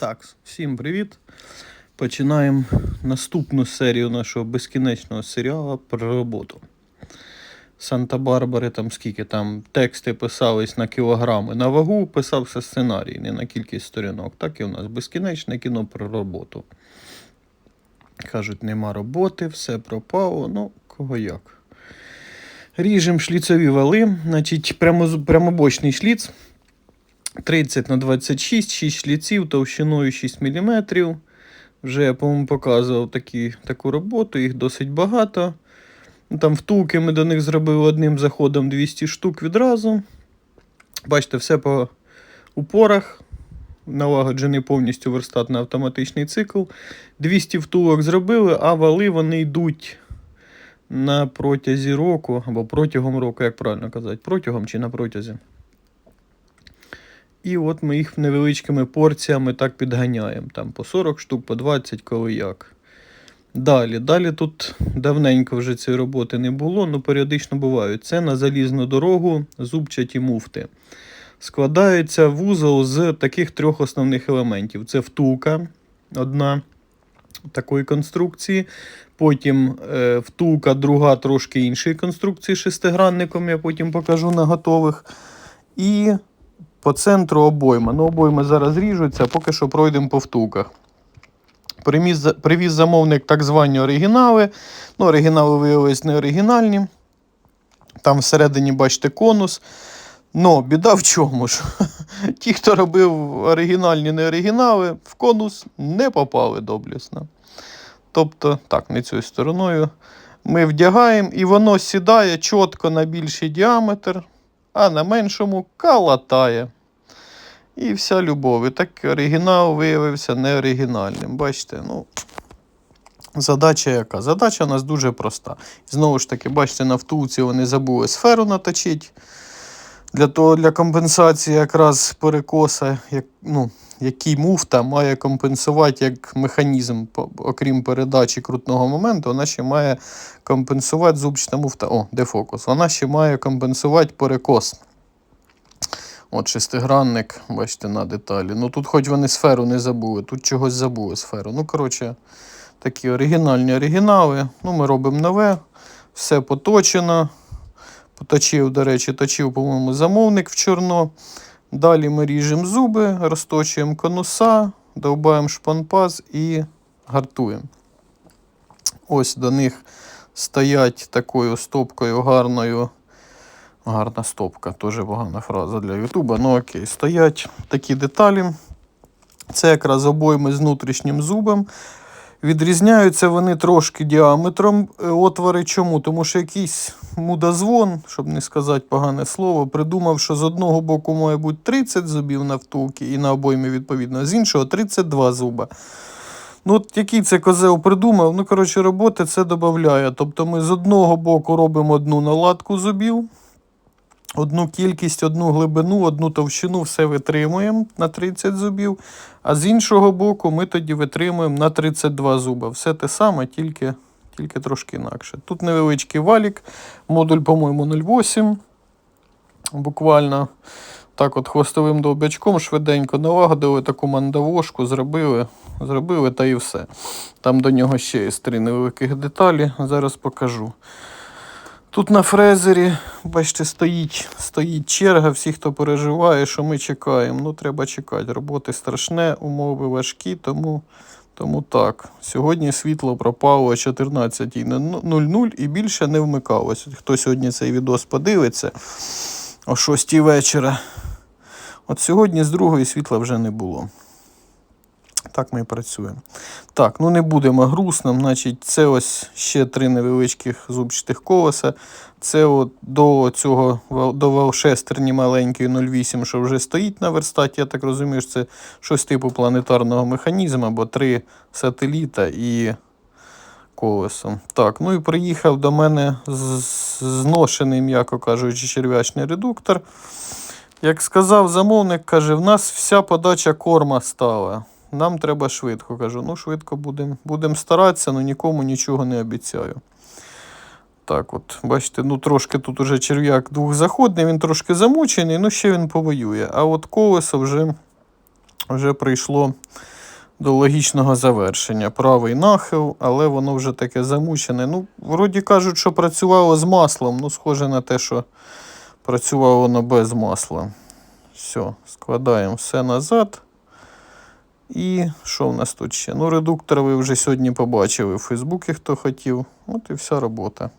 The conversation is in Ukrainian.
Так, всім привіт. Починаємо наступну серію нашого безкінечного серіалу про роботу. Санта-Барбари, там скільки там тексти писались на кілограми. На вагу писався сценарій, не на кількість сторінок. Так і у нас безкінечне кіно про роботу. Кажуть, нема роботи, все пропало. Ну, кого як. Ріжемо шліцові вали, значить, прямо, прямобочний шліц. 30 на 26, 6 шліців товщиною 6 мм. Вже я, по-моєму, показував такі, таку роботу, їх досить багато. Ну, Там втулки ми до них зробили одним заходом 200 штук відразу. Бачите, все по упорах. Налагоджений повністю верстат на автоматичний цикл. 200 втулок зробили, а вали вони йдуть на протязі року, або протягом року, як правильно казати, протягом чи на протязі. І от ми їх невеличкими порціями так підганяємо. Там по 40 штук, по 20, коли як. Далі. Далі тут давненько вже цієї роботи не було, але періодично бувають. Це на залізну дорогу зубчаті муфти. Складається вузол з таких трьох основних елементів: це втулка одна такої конструкції. Потім е, втулка, друга трошки іншої конструкції шестигранником, я потім покажу на готових. І по центру обойма. Ну, обойми зараз ріжуться, поки що пройдемо по втулках. Привіз, привіз замовник так звані оригінали. Ну, оригінали виявилися не оригінальні. Там всередині, бачите, конус. Ну, біда в чому ж? Ті, хто робив оригінальні не оригінали, в конус не попали доблісно. Тобто, так, не цією стороною. Ми вдягаємо, і воно сідає чітко на більший діаметр, а на меншому калатає. І вся любов. І так оригінал виявився неоригінальним. Бачите, ну. Задача яка? Задача у нас дуже проста. Знову ж таки, бачите, на втулці вони забули сферу наточити. Для того, для компенсації якраз перекоса, як, ну, який муфта має компенсувати як механізм, окрім передачі крутного моменту, вона ще має компенсувати зубчата муфта. О, де? Вона ще має компенсувати перекос. От шестигранник, бачите, на деталі. Ну тут хоч вони сферу не забули, тут чогось забули сферу. Ну, коротше, такі оригінальні оригінали. Ну, ми робимо нове, все поточено. Поточив, до речі, точив, по-моєму, замовник в чорно. Далі ми ріжемо зуби, розточуємо конуса, довбаємо шпанпаз і гартуємо. Ось до них стоять такою стопкою гарною. Гарна стопка, теж погана фраза для Ютуба. Ну окей, стоять такі деталі. Це якраз обойми з внутрішнім зубом. Відрізняються вони трошки діаметром е, отвори. Чому? Тому що якийсь мудозвон, щоб не сказати погане слово, придумав, що з одного боку має бути 30 зубів на втулки і на обоймі відповідно, а з іншого 32 зуба. Ну, от який це козел придумав, ну, коротше, роботи це додає. Тобто ми з одного боку робимо одну наладку зубів, одну кількість, одну глибину, одну товщину, все витримуємо на 30 зубів. А з іншого боку, ми тоді витримуємо на 32 зуба. Все те саме, тільки, тільки трошки інакше. Тут невеличкий валік, модуль, по-моєму, 0,8. Буквально так от хвостовим довбячком швиденько налагодили таку мандавошку, зробили, зробили та і все. Там до нього ще є три невеликих деталі, зараз покажу. Тут на фрезері, бачите, стоїть, стоїть черга, всі, хто переживає, що ми чекаємо. Ну, треба чекати. Роботи страшне, умови важкі, тому, тому так. Сьогодні світло пропало о 14.00 і більше не вмикалось. Хто сьогодні цей відос подивиться о 6 вечора. От сьогодні з другої світла вже не було. Так ми і працюємо. Так, ну не будемо грустним. Значить, це ось ще три невеличких зубчатих колеса. Це от до цього до валшестерні маленької 0,8, що вже стоїть на верстаті. Я так розумію, що це щось типу планетарного механізму, або три сателіта і колесо. Так, ну і приїхав до мене зношений, м'яко кажучи, черв'ячний редуктор. Як сказав замовник, каже, в нас вся подача корма стала. Нам треба швидко. Кажу, ну швидко будемо будем старатися, але нікому нічого не обіцяю. Так от, бачите, ну трошки тут уже черв'як двохзаходний, він трошки замучений, ну ще він повоює. А от колесо вже вже прийшло до логічного завершення. Правий нахил, але воно вже таке замучене. Ну, вроді кажуть, що працювало з маслом. Ну, схоже на те, що працювало воно без масла. Все, складаємо все назад. І що в нас тут ще? Ну, редуктор ви вже сьогодні побачили в Фейсбуці, хто хотів. От і вся робота.